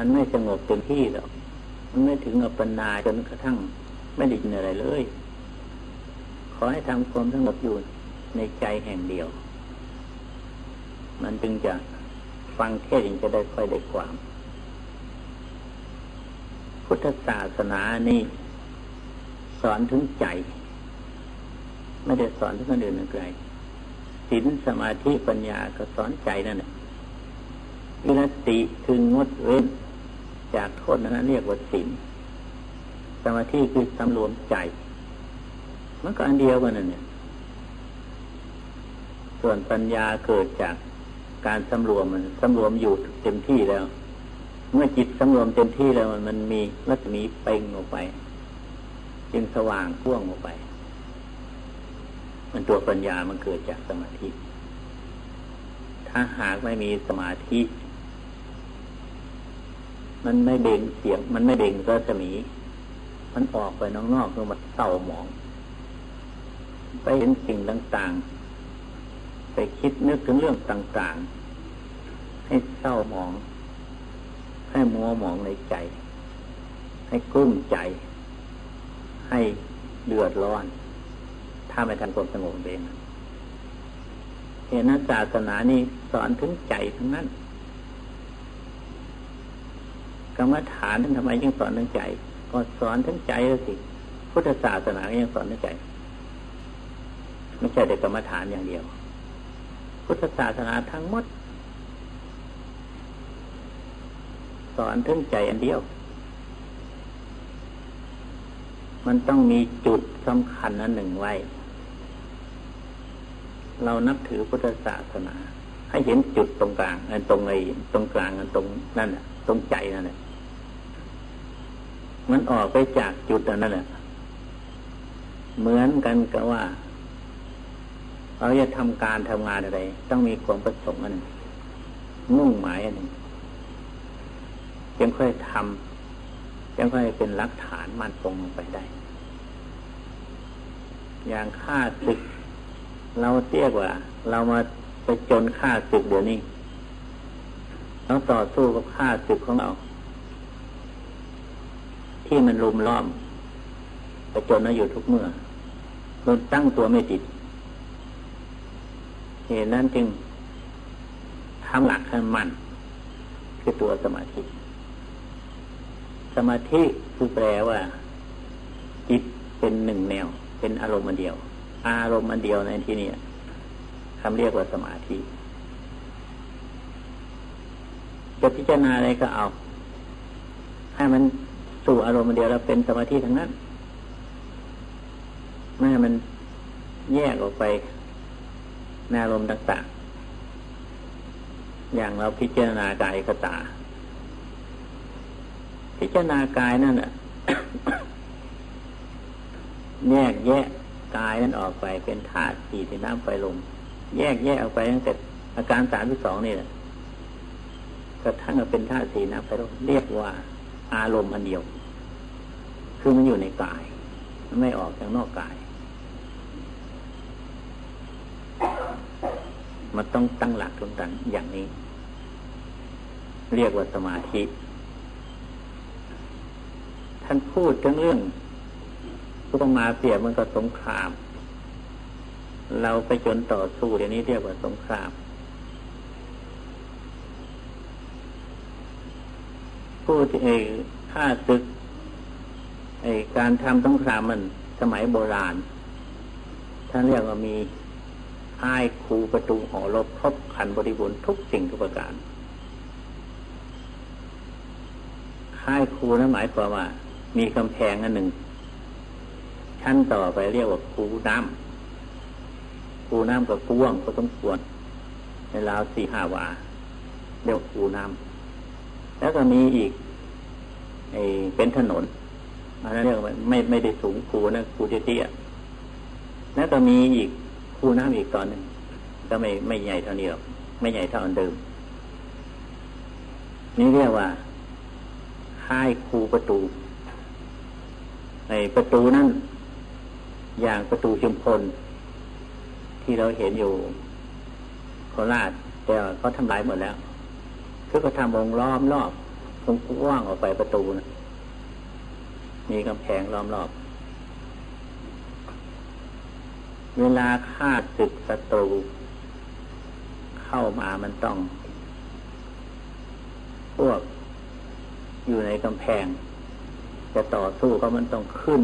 มันไม่สงบเต็มที่หรอกมันไม่ถึงอัปปนาจนกระทั่งไม่ได้ยินอะไรเลย ขอให้ทำความสงบอยู่ในใจแห่งเดียว มันจึงจะฟังเทศจึงจะได้ค่อยได้ความ พุทธศาสนานี่สอนถึงใจ ไม่ได้สอนถึงคนอื่นนั่นไกลศีลสมาธิปัญญาก็สอนใจนั่นแหละวิรติคืองดเว้น จากโทษนั้นเรียกว่าศีลสมาธิคือสำรวมใจ มันก็อันเดียวกันนั่นเนี่ย ส่วนปัญญาเกิดจากการสำรวมมันสำรวมอยู่เต็มที่แล้ว เมื่อจิตสำรวมเต็มที่แล้วมันมีรัศมีเป่งออกไป จึงสว่างพ่วงออกไป มันตัวปัญญามันเกิดจากสมาธิ ถ้าหากไม่มีสมาธิ มันไม่เบ่งเสียง มันไม่เบ่งรัศมี มันออกไปนอกๆคือมันเศร้าหมอง ไปเห็นสิ่งต่างๆ ไปคิดนึกถึงเรื่องต่างๆ ให้เศร้าหมอง ให้มัวหมองในใจ ให้กุ้มใจ ให้เดือดร้อน ถ้าไม่ทันความสงบเองเห็นนัศาสนานี่สอนถึงใจทั้งนั้น กรรมฐานท่านทำไมยังสอนถึงใจ ก็สอนถึงใจแล้วสิ พุทธศาสนาก็ยังสอนถึงใจ ไม่ใช่แต่กรรมฐานอย่างเดียว พุทธศาสนาทั้งหมด สอนถึงใจอันเดียว มันต้องมีจุดสำคัญอันหนึ่งไว้ เรานับถือพุทธศาสนาให้เห็นจุดตรงกลาง อันตรงไอ้ตรงกลางอันตรงนั่นแหละตรงใจนั่นแหละ มันออกไปจากจุดนั้นแหละเหมือนกันกับว่าเราจะทำการทำงานอะไร ต้องมีความประสงค์อันหนึ่งมุ่งหมายอันหนึ่งจึงค่อยทำจึงค่อยเป็นหลักฐานมั่นคงลงไปได้ อย่างฆ่าศึก เราเรียกว่า เรามาไปจนฆ่าศึกเดี๋ยวนี้เราต่อสู้กับฆ่าศึกของเรา ที่มันลุมล้อมไปจนเราอยู่ทุกเมื่อเราตั้งตัวไม่ติดเหตุนั้นจึงทำหลักให้มันคือตัวสมาธิ สมาธิคือแปลว่า จิตเป็นหนึ่งแนว เป็นอารมณ์อันเดียว อารมณ์อันเดียวในที่นี้คำเรียกว่าสมาธิจะพิจารณาอะไรก็เอา ให้มัน สู่อารมณ์อันเดียวแล้วเป็นสมาธิทั้งนั้นไม่ให้มันแยกออกไปในอารมณ์ต่างๆ อย่างเราพิจารณากายกตา พิจารณากายนั่นแหละแยกแยะกายนั้นออกไปเป็นธาตุสี่เป็นน้ำไฟลมแยกแยะออกไปตั้งแต่อาการสามที่สองนี่แหละกระทั่งเป็นธาตุสีน้ำไฟลมเรียกว่าอารมณ์อันเดียว คือมันอยู่ในกาย มันไม่ออกจากนอกกาย มันต้องตั้งหลักตรงกันอย่างนี้ เรียกว่าสมาธิ ท่านพูดถึงเรื่องก็ต้องมาเปรียบมันก็สงคราม เราไปจนต่อสู้เดี๋ยวนี้เรียกว่าสงครามพูดไอ้ฆ่าศึก การทำสงครามมันสมัยโบราณท่านเรียกว่ามีค่ายคูประตูหอรบครบคันบริบูรณ์ทุกสิ่งทุกประการค่ายคูนั้นหมายความว่า มีกำแพงอันหนึ่ง ชั้นต่อไปเรียกว่าคูน้ำคูน้ำกับกว้างก็ต้องควรในราวสี่ห้าวาเรียกคูน้ำแล้วก็มีอีกไอเป็นถนน อันนั้นเรียกว่าไม่ไม่ได้สูงคูนะคูเตี้ยๆแล้วก็มีอีกคูน้ำอีกตอนหนึ่งก็ไม่ไม่ใหญ่เท่านี้หรอกไม่ใหญ่เท่าอันเดิม นี่เรียกว่าค่ายคูประตูในประตูนั้นอย่างประตูชุมพล ที่เราเห็นอยู่โคราชแต่เขาทำลายหมดแล้ว คือเขาทำวงล้อมรอบคงกว้างออกไปประตูนะ มีกำแพงล้อมรอบ เวลาฆ่าศึกศัตรู เข้ามามันต้อง พวกอยู่ในกำแพง จะต่อสู้ก็มันต้องขึ้น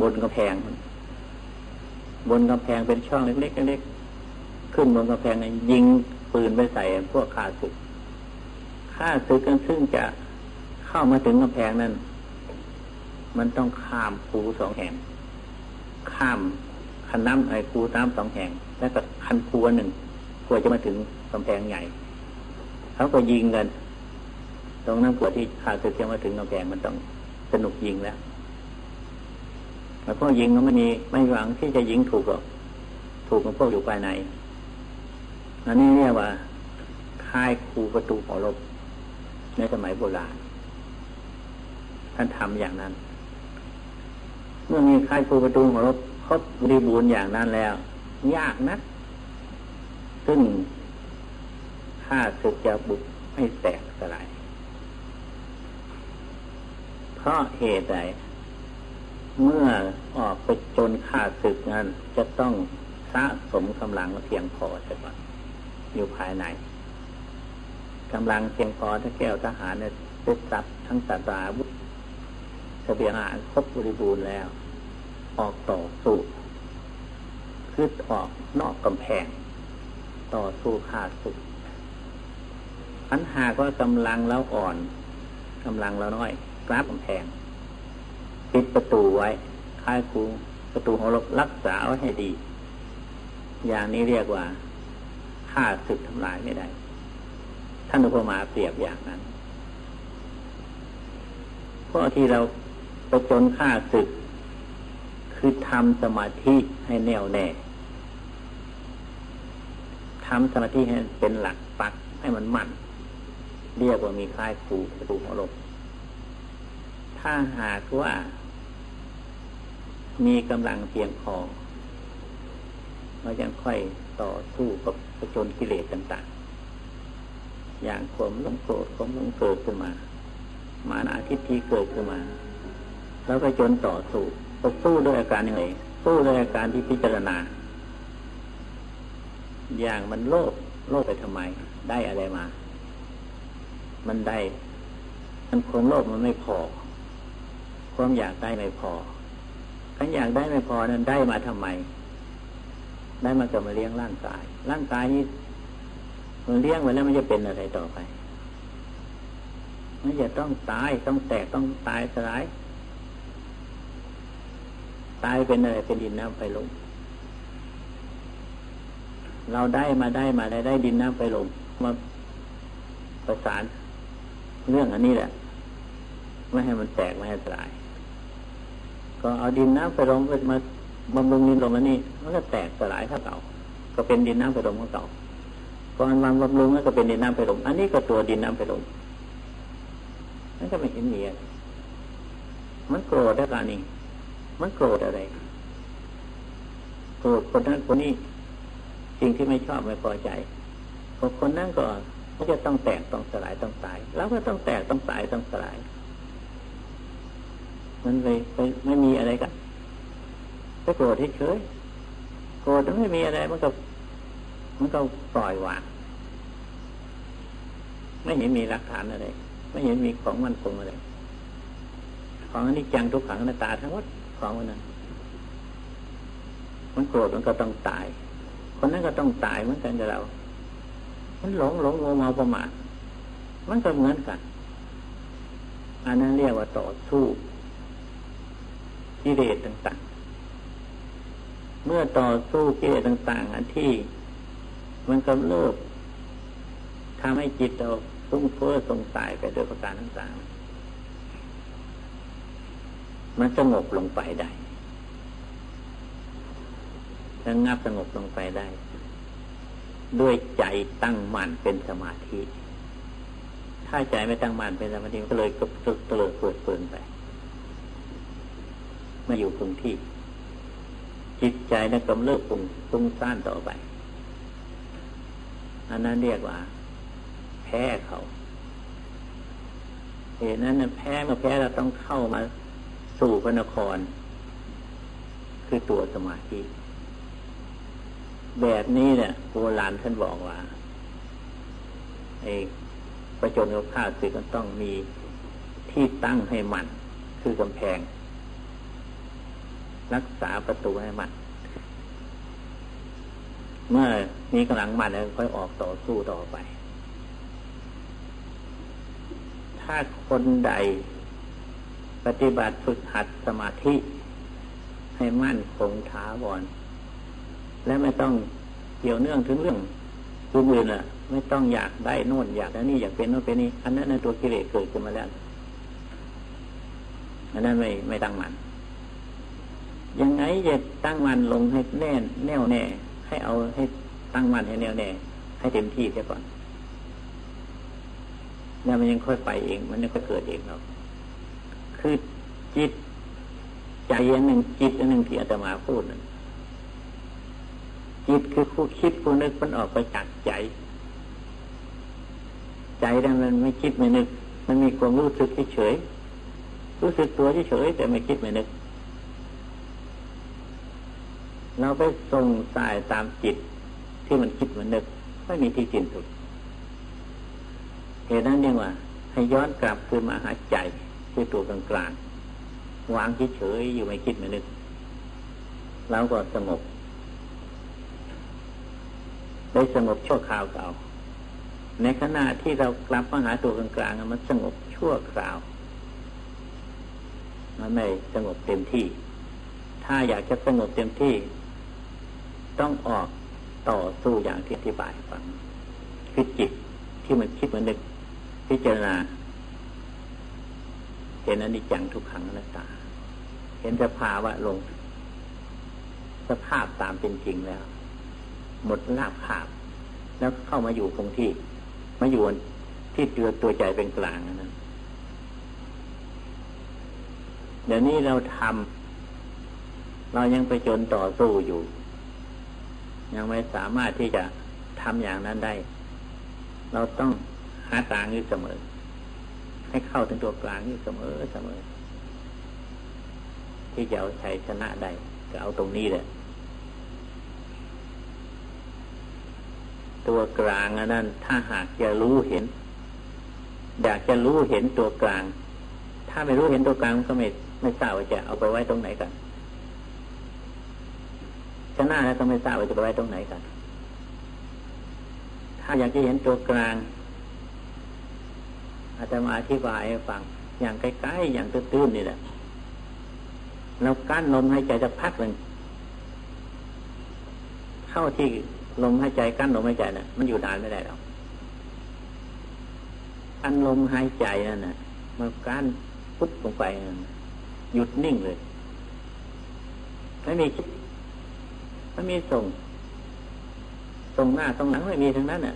บนกำแพง บนกำแพงเป็นช่องเล็กๆเล็กๆขึ้นบนกำแพงยิงปืนไปใส่พวกข้าศึกข้าศึกกันซึ่งจะ เข้ามาถึงกำแพงนั้น มันต้องข้ามภูสองแห่ง ข้ามคันน้ำไอ้ภูน้ำสองแห่ง แล้วก็คันภูหนึ่งกว่าจะมาถึงกำแพงใหญ่ เขาก็ยิงกัน ตรงนั้นกว่าที่ข้าศึกจะมาถึงกำแพงมันต้องสนุกยิงแล้วแล้วพวกยิงก็ไม่มีไม่หวังที่จะยิงถูกหรอกถูกของพวกอยู่ภายในอันนี้เรียกว่าค่ายคูประตูหอรบในสมัยโบราณ ท่านทำอย่างนั้น เมื่อมีค่ายคูประตูหอรบครบบริบูรณ์อย่างนั้นแล้ว ยากนะซึ่งข้าศึกจะบุกให้แตกสลายเพราะเหตุใดเมื่อออกไปจนข้าศึกนั้น จะต้องสะสมกำลังเพียงพอใช่ปะอยู่ภายในกำลังเพียงพอถ้าแก้วทหารเนี่ยเสร็จสับทั้งสัตราวุ เสบียงอาหารครบบริบูรณ์แล้ว ออกต่อสู้คือออกนอกกำแพง ต่อสู้ขาศึกปัญหาก็กำลังแล้วอ่อนกำลังแล้วน้อยกราบกำแพงปิดประตูไว้ค่ายคูประตูของรบรักษาไว้ให้ดี อย่างนี้เรียกว่าฆ่าศึกทำลายไม่ได้ ท่านอุปมาเปรียบอย่างนั้นเพราะที่เรา ประจนฆ่าศึก คือทำสมาธิให้แน่วแน่ทำสมาธิให้เป็นหลักปักให้มันมั่น เรียกว่ามีค่ายคูประตูของรบถ้าหากว่า มีกำลังเพียงพอเรายังค่อยต่อสู้กับประจนกิเลสต่างๆ อย่างความหลงโกรธความหลงเกิดขึ้นมา มานาทิฏฐิเกิดขึ้นมา แล้วก็จนต่อสู้ก็สู้ด้วยอาการยังไงสู้ด้วยอาการที่พิจารณา อย่างมันโลภโลภไปทำไม ได้อะไรมา มันได้ มันคงโลภมันไม่พอ ความอยากได้ไม่พอถ้าอยากได้ไม่พอนั้นได้มาทำไม ได้มาก็มาเลี้ยงร่างกาย ร่างกายนี้มันเลี้ยงไว้แล้วมันจะเป็นอะไรต่อไปมันจะต้องตายต้องแตกต้องตายสลาย ตายเป็นอะไรเป็นดินน้ำไฟลมเราได้มาได้มาได้ได้ดินน้ำไฟลมมาประสานเรื่องอันนี้แหละไม่ให้มันแตกไม่ให้สลาย ก็เอาดินน้ำไปลงก็มาบำรุงดินลมแล้วนี่มันก็แตกสลายเท่าเก่า ก็เป็นดินน้ำไปลมเท่าเก่าก่อนวันบำรุงก็เป็นดินน้ำไปลมอันนี้ก็ตัวดินน้ำไปลมนั่นก็ไม่เห็นมีอะไรมันโกรธได้การนี้ มันโกรธอะไรโกรธคนนั้นคนนี้ สิ่งที่ไม่ชอบไม่พอใจคนนั้นก็มันจะต้องแตกต้องสลายต้องตาย แล้วก็ต้องแตกต้องตายต้องสลาย มันไปไปไม่มีอะไรกันไปโกรธเฉยโกรธไม่มีอะไรมันก็ มันก็ปล่อยวางไม่เห็นมีหลักฐานอะไร ไม่เห็นมีของมันคงอะไร ของอนนี้จังทุกขังหน้าตาทั้งหมด ของมันนั้นมันโกรธมันก็ต้องตาย คนนั้นก็ต้องตายเหมือนกันกับเรา มันหลงหลงโมเมาประมาทมันก็เหมือนกัน อันนั้นเรียกว่าต่อสู้กิเลสต่างๆ เมื่อต่อสู้กิเลสต่าง ๆ อันที่ มันกำเริบทำให้จิตเราฟุ้งเฟ้อสงสัยไปด้วยประการต่างๆ มันสงบลงไปได้ถ้างับสงบลงไปได้ ด้วยใจตั้งมั่นเป็นสมาธิ ถ้าใจไม่ตั้งมั่นเป็นสมาธิก็เลยก็เตลิดเปิดเปินไปมาอยู่คงที่ จิตใจนั้นกำเริบปุงปุงซ่านต่อไป อันนั้นเรียกว่า แพ้เขาเหตุนั้นแพ้มื่อแพ้เราต้องเข้ามา สู่พระนคร คือตัวสมาธิ แบบนี้เนี่ยโบราณท่านบอกว่าไอ้ประจนกับข้าศึกก็ต้องมีที่ตั้งให้มันคือกำแพง รักษาประตูให้มันเมื่อมีกำลังมันแล้วค่อยออกต่อสู้ต่อไป ถ้าคนใด ปฏิบัติฝึกหัดสมาธิ ให้มั่นคงท้าวร และไม่ต้องเกี่ยวเนื่องถึงเรื่องอื่นๆอะ ไม่ต้องอยากได้โน่นอยากได้นี่อยากเป็นโน่นเป็นนี่อันนั้นในตัวกิเลสเกิดขึ้นมาแล้วอันนั้นไม่ไม่ตั้งมันยังไงจะตั้งมันลงให้แน่แน่วแน่ ให้เอาให้ตั้งมันให้แน่วแน่ ให้เต็มที่เสียก่อน แล้วมันยังค่อยไปเอง มันยังค่อยเกิดเองเรา คือจิต ใจอันหนึ่งจิตอันหนึ่งที่อาตมาพูดนั่นจิตคือผู้คิดผู้นึกมันออกไปจากใจ ใจนั้นมันไม่คิดไม่นึก มันมีความรู้สึกเฉยรู้สึกตัวเฉยแต่ไม่คิดไม่นึก เราไปส่งสายตามจิตที่มันคิดมันนึก ไม่มีที่จินสุดเหตุนั้นเรียว่า ให้ย้อนกลับคืนมาหาใจ คือตัวกลางกลางวางเฉยๆอยู่ไม่คิดไม่นึกแล้วก็สงบได้สงบชั่วคราวเก่าในขณะที่เรากลับมาหาตัวกลางกลางมันสงบชั่วคราว มันไม่สงบเต็มที่ ถ้าอยากจะสงบเต็มที่ ต้องออกต่อสู้อย่างที่อธิบายฟังคือจิตที่มันคิดมันนึกพิจารณา เห็นอนิจจังทุกขังอนัตตา เห็นสภาวะลง สภาพตามเป็นจริงแล้ว หมดลาภาพ แล้วเข้ามาอยู่คงที่ มาอยู่ที่ตัวตัวใจเป็นกลางนั้นเดี๋ยวนี้เราทำเรายังไปจนต่อสู้อยู่ ยังไม่สามารถที่จะทำอย่างนั้นได้ เราต้องหาทางอยู่เสมอ ให้เข้าถึงตัวกลางอยู่เสมอเสมอ ที่จะเอาชัยชนะได้ก็เอาตรงนี้แหละ ตัวกลางนั้น ถ้าหากจะรู้เห็น อยากจะรู้เห็นตัวกลาง ถ้าไม่รู้เห็นตัวกลางก็ไม่ไม่ทราบว่าจะเอาไปไว้ตรงไหนกันชนะแล้วก็ไม่ทราบว่าจะไปไว้ตรงไหนกัน ถ้าอยากจะเห็นตัวกลาง อาจจะมาอธิบายให้ฟัง อย่างใกล้ๆอย่างตื้นๆนี่แหละเรากั้นลมหายใจจะพักหนึ่งเข้าที่ลมหายใจกั้นลมหายใจนะ่ะ มันอยู่นานไม่ได้หรอกอันลมหายใจนั่นน่ะมันกั้นปุ๊บลงไปหยุดนิ่งเลยไม่มีคิดไม่มีส่งส่งหน้าตรงหลังไม่มีทั้งนั้นน่ะ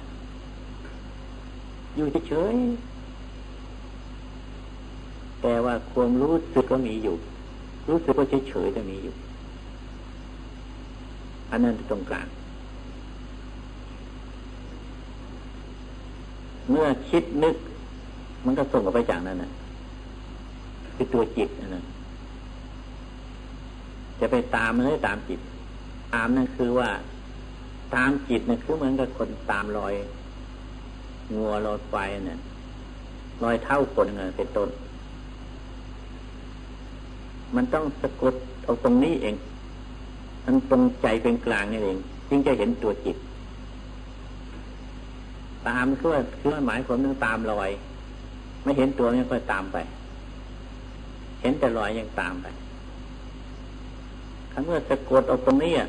อยู่เฉย แต่ว่าความรู้สึกก็มีอยู่ รู้สึกว่าเฉยๆจะมีอยู่ อันนั้นตรงกลาง เมื่อคิดนึก มันก็ส่งออกไปจากนั้นนะคือตัวจิตนะจะไปตามเลยตามจิต ตามนั่นคือว่า ตามจิตนะคือเหมือนกับคนตามรอย งัวรอยไฟเนี่ยรอยเท่าคนเงินเป็นต้น มันต้องสะกดเอาตรงนี้เองมันตรงใจเป็นกลางนี่เองจึงจะเห็นตัวจิต ตามคือว่าคือหมายความถึงตามรอย ไม่เห็นตัวนี่ก็ตามไป เห็นแต่รอยยังตามไปครั้งเมื่อสะกดเอาตรงนี้อะ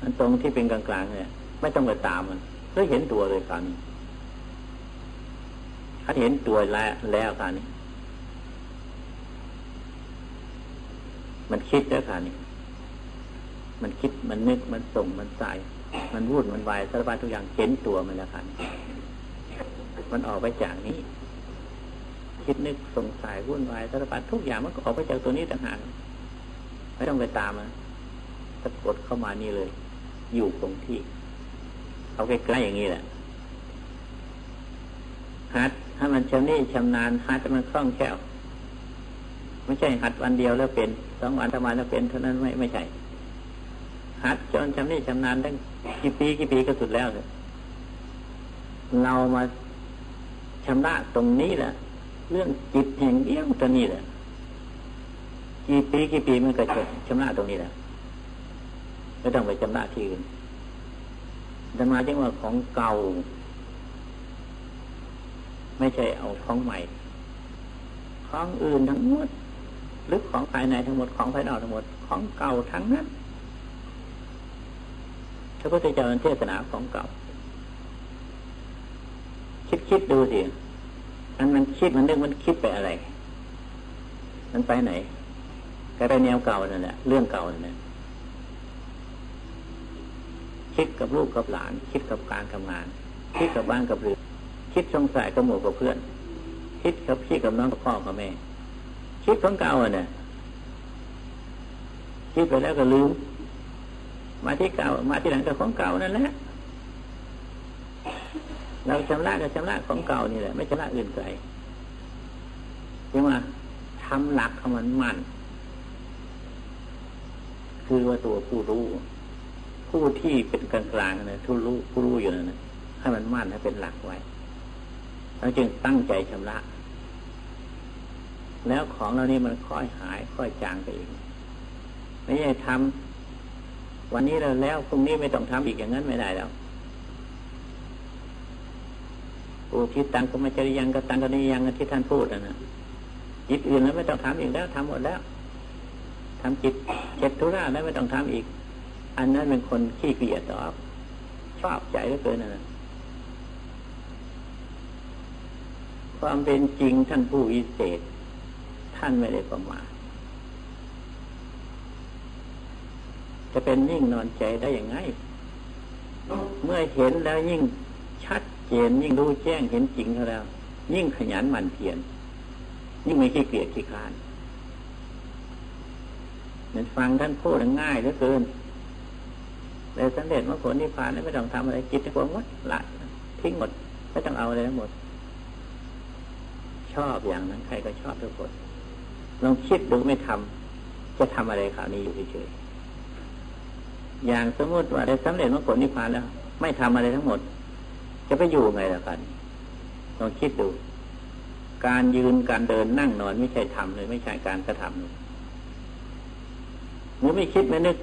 มันตรงที่เป็นกลางกลางเนี่ยไม่ต้องไปตามมันเพื่อเห็นตัวเลยคราวนี้ถ้าเห็นตัวแล้วแล้วคราวนี้ มันคิดแล้วค่ะนี่มันคิดมันนึกมันส่งมันใส่มันวุ่นมันวายสารพัดทุกอย่างเห็นตัวมันแล้วค่ะมันออกไปจากนี้ คิดนึกส่งสายวุ่นวายสารพัดทุกอย่างมันก็ออกไปจากตัวนี้ต่างหากไม่ต้องไปตามมันสะกดเข้ามานี่เลย อยู่ตรงที่เอาใกล้ๆอย่างนี้แหละฮัดถ้ามันชำนิชำนาญหัดมันคล่องแคล่วไม่ใช่หัดวันเดียวแล้วเป็น สองวันทำไมแล้วเป็นเท่านั้นไม่ไม่ใช่หัดจนชำนิชำนาญตั้งกี่ปีกี่ปีก็สุดแล้วเลยเรามาชำระตรงนี้แหละเรื่องจิตแห่งเดียวตัวนี้แหละกี่ปีกี่ปีมันก็จะชำระตรงนี้แหละไม่ต้องไปชำระที่อื่นธรรมาจึงว่าของเก่า ไม่ใช่เอาของใหม่ ของอื่นทั้งหมด หรือของภายในทั้งหมดของภายนอกทั้งหมดของเก่าทั้งนั้นพระพุทธเจ้าเทศนาของเก่า คิดคิดดูสิอันมันคิดมันนึกมันคิดไปอะไร มันไปไหน ก็ไปแนวเก่านั่นแหละเรื่องเก่านั่นแหละคิดกับลูกกับหลาน คิดกับการทำงาน คิดกับบ้านกับเรือคิดสงสัยกับหมู่กับเพื่อน คิดกับพี่กับน้องกับพ่อกับแม่ คิดของเก่าเนี่ยคิดไปแล้วก็ลืมมาที่เก่า มาที่หลังก็ของเก่านั่นแหละเราชำระก็ชำระของเก่านี่แหละไม่ชำระอื่นไกลจึงว่าทำหลักของมันมันคือว่าตัวผู้รู้ ผู้ที่เป็นกลางกลางนะทุรู้ผู้รู้อยู่นั่นนะให้มันมั่นให้เป็นหลักไว้เราจึงตั้งใจชำระ แล้วของเรานี่มันค่อยหายค่อยจางไปเองไม่ใช่ทำวันนี้เราแล้วพรุ่งนี้ไม่ต้องทำอีกอย่างนั้นไม่ได้แล้วปูคิดตังก็ไม่จริยังก็ตังก็นิยังที่ท่านพูดนะจิตอื่นแล้วไม่ต้องทำอีกแล้วทำหมดแล้วทำจิตเจ็ดธุระแล้วไม่ต้องทำอีก อันนั้นเป็นคนขี้เกียจต่อชอบใจเหลือเกินนะความเป็นจริงท่านผู้วิเศษ ท่านไม่ได้ประมาทจะเป็นยิ่งนอนใจได้อย่างไง เมื่อเห็นแล้วยิ่งชัดเจนยิ่งรู้แจ้งเห็นจริงเขาแล้ว ยิ่งขยันหมั่นเพียรยิ่งไม่ขี้เกียจขี้คานเหมือนฟังท่านพูดง่ายเหลือเกินแต่สำเร็จมรรคผลนิพพานไม่ต้องทำอะไรจิตจะหมดละทิ้งหมดไม่ต้องเอาอะไรทั้งหมด ชอบอย่างนั้นใครก็ชอบทุกคน ลองคิดดูไม่ทำจะทำอะไรคราวนี้อยู่เฉยๆอย่างสมมติว่าได้สำเร็จมรรคผลนิพพานแล้ว ไม่ทำอะไรทั้งหมด จะไปอยู่ไงล่ะกันลองคิดดู การยืนการเดินนั่งนอนไม่ใช่ทำเลยไม่ใช่การกระทำเลยหนูไม่คิดไม่นึก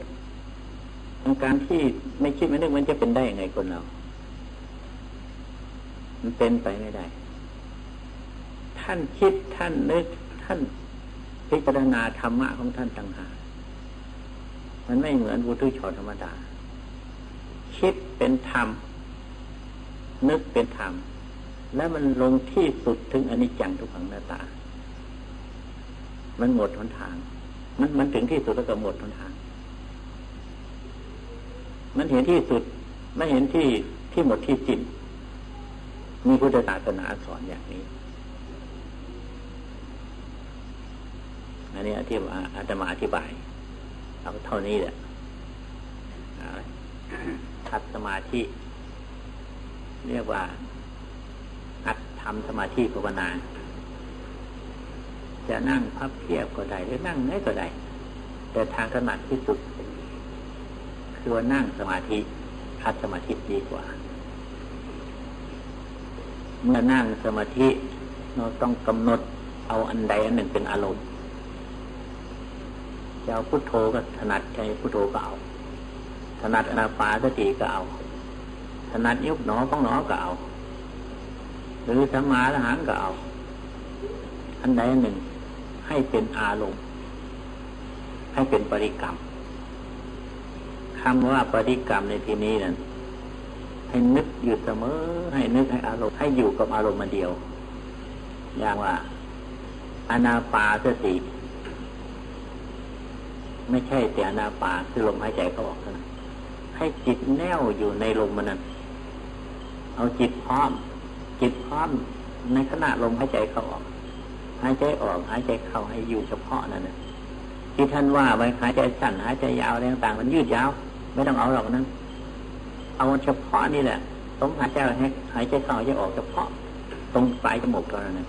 การที่ไม่คิดไม่นึกมันจะเป็นได้ยังไงคนเรา มันเป็นไปไม่ได้ ท่านคิดท่านนึกท่าน พิจารณาธรรมะของท่านต่างหากมันไม่เหมือนบุตุชนธรรมดา คิดเป็นธรรม นึกเป็นธรรม แล้วมันลงที่สุดถึงอนิจจังทุกขังหน้าตา มันหมดหนทาง มันมันถึงที่สุดแล้วก็หมดหนทาง มันเห็นที่สุด ไม่เห็นที่ที่หมดที่จิตมีพุทธศาสนาสอนอย่างนี้ อันนี้อธิบายอาตมาอธิบาย เอาเท่านี้แหละทัดสมาธิ เรียกว่าอัดทำสมาธิภาวนา จะนั่งพับเพียบก็ได้หรือนั่งไหนก็ได้ แต่ทางถนัดที่สุด คือว่านั่งสมาธิคัดสมาธิดีกว่า เมื่อนั่งสมาธิเราต้องกำหนดเอาอันใดอันหนึ่งเป็นอารมณ์ จะเอาพุทโธก็ถนัดใจพุทโธก็เอาถนัดอนาปาสติก็เอาถนัดยุบหนอของหนอก็เอาหรือสัมมาละหังก็เอา อันใดหนึ่งให้เป็นอารมณ์ ให้เป็นปริกรรมคำว่าปฏิกรรมในที่นี้นั้นให้นึกอยู่เสมอ ให้นึกให้อารมณ์ให้อยู่กับอารมณ์มาเดียว อย่างว่าอนาปาสติ ไม่ใช่แต่อนาปาคือลมหายใจเขาออกนะให้จิตแน่วอยู่ในลมมันนั้นเอาจิตพร้อม จิตพร้อมในขณะลมหายใจเข้าออกหายใจออกหายใจเข้าให้อยู่เฉพาะนั่นนะที่ท่านว่าไว้หายใจสั้นหายใจยาวอะไรต่างๆมันยืดยาว ไม่ต้องเอาหรอกนั้นเอาเฉพาะนี่แหละสมหายใจให้หายใจเข้าหายใจออกเฉพาะ ตรงปลายจมูกเท่านั้น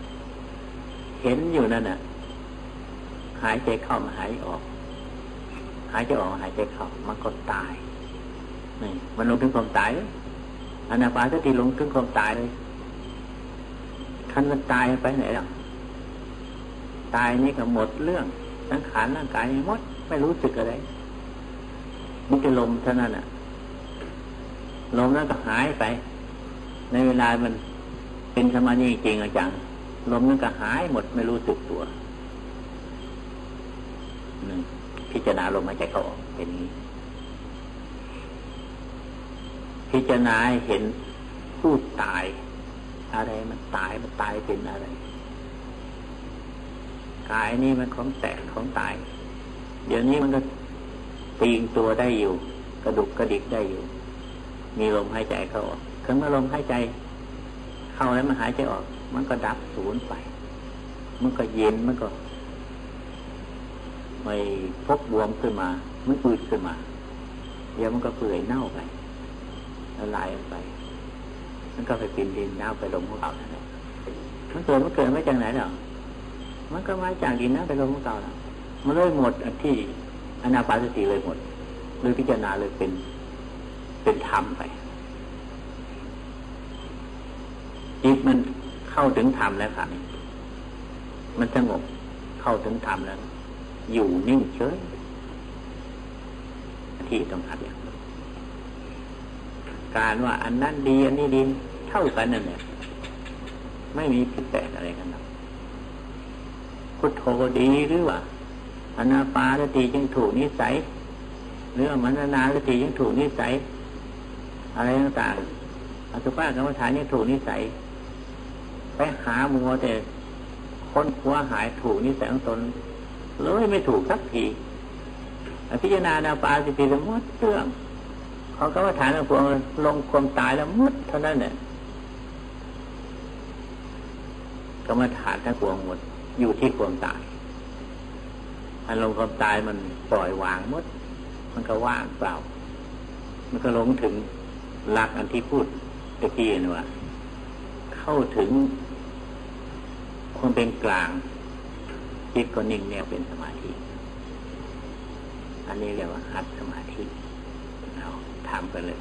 เห็นอยู่นั่นน่ะ หายใจเข้ามาหายออก หายใจออกหายใจเข้ามันก็ตายนี่มันลงถึงความตายอนาปานสติลงถึงความตายเลยคันมันตายไปไหนหรอตายนี่ก็หมดเรื่องสังขารร่างกายหมดไม่รู้สึกอะไรมันจะลมเท่านั้นอะลมนั้นก็หายไป ในเวลามันเป็นสมาธิจริงจังลมนั้นก็หายหมดไม่รู้สึกตัวหนึ่ง พิจารณาลมหายใจเข้าออกเป็นนี้ พิจารณาเห็นผู้ตาย อะไรมันตายมันตายเป็นอะไรกายนี่มันของแตกของตาย เดี๋ยวนี้มันก็ตีงตัวได้อยู่ กระดุกกระดิกได้อยู่ มีลมหายใจเข้าออกครั้งเมื่อลมหายใจ เข้าแล้วมันหายใจออก มันก็ดับศูนย์ไป มันก็เย็นมันก็ ไม่พกบวมขึ้นมา มันอืดขึ้นมา เดี๋ยวมันก็เปื่อยเน่าไปละลายไปมันก็ไปกินดินน้ำไปลงของเขานั่นแหละมันเกิดมันเกิดมาจากไหนเนาะมันก็มาจากดินน้ำไปลงของเขาแล้วมันเลยหมดที่อนาปานสติเลยหมดเลยพิจารณาเลยเป็นเป็นธรรมไปจิตมันเข้าถึงธรรมแล้วค่ะมันสงบเข้าถึงธรรมแล้ว อยู่นิ่งเฉย ที่ต้องทำอย่างการว่าอันนั้นดีอันนี้ดีเท่ากันนั่นแหละไม่มีผิดแปลกอะไรกันหรอกพุทโธดีหรือว่าอนาปาสติจึงถูกนิสัยหรือมันานาสติยังถูกนิสัย อะไรต่างๆอสุภะกรรมฐานยังถูกนิสัย ไปหามัวแต่ค้นคว้าหายถูกนิสัยของตน เลยไม่ถูกสักทีพิจารณานาปาสติละมดเรื่องเขาก็ว่าฐานองพวงลงความตายแล้วมดเท่านั้นเนี่ยกรรมฐานทั้งพวงหมด อยู่ที่ความตายอันลงความตายมันปล่อยวางมด มันก็ว่างเปล่า มันก็ลงถึงหลักอันที่พูดตะกี้นว่า เข้าถึงความเป็นกลาง จิตก็นิ่งแนวเป็นสมาธิ อันนี้เรียกว่าหัดสมาธิ เอาทำกันเลย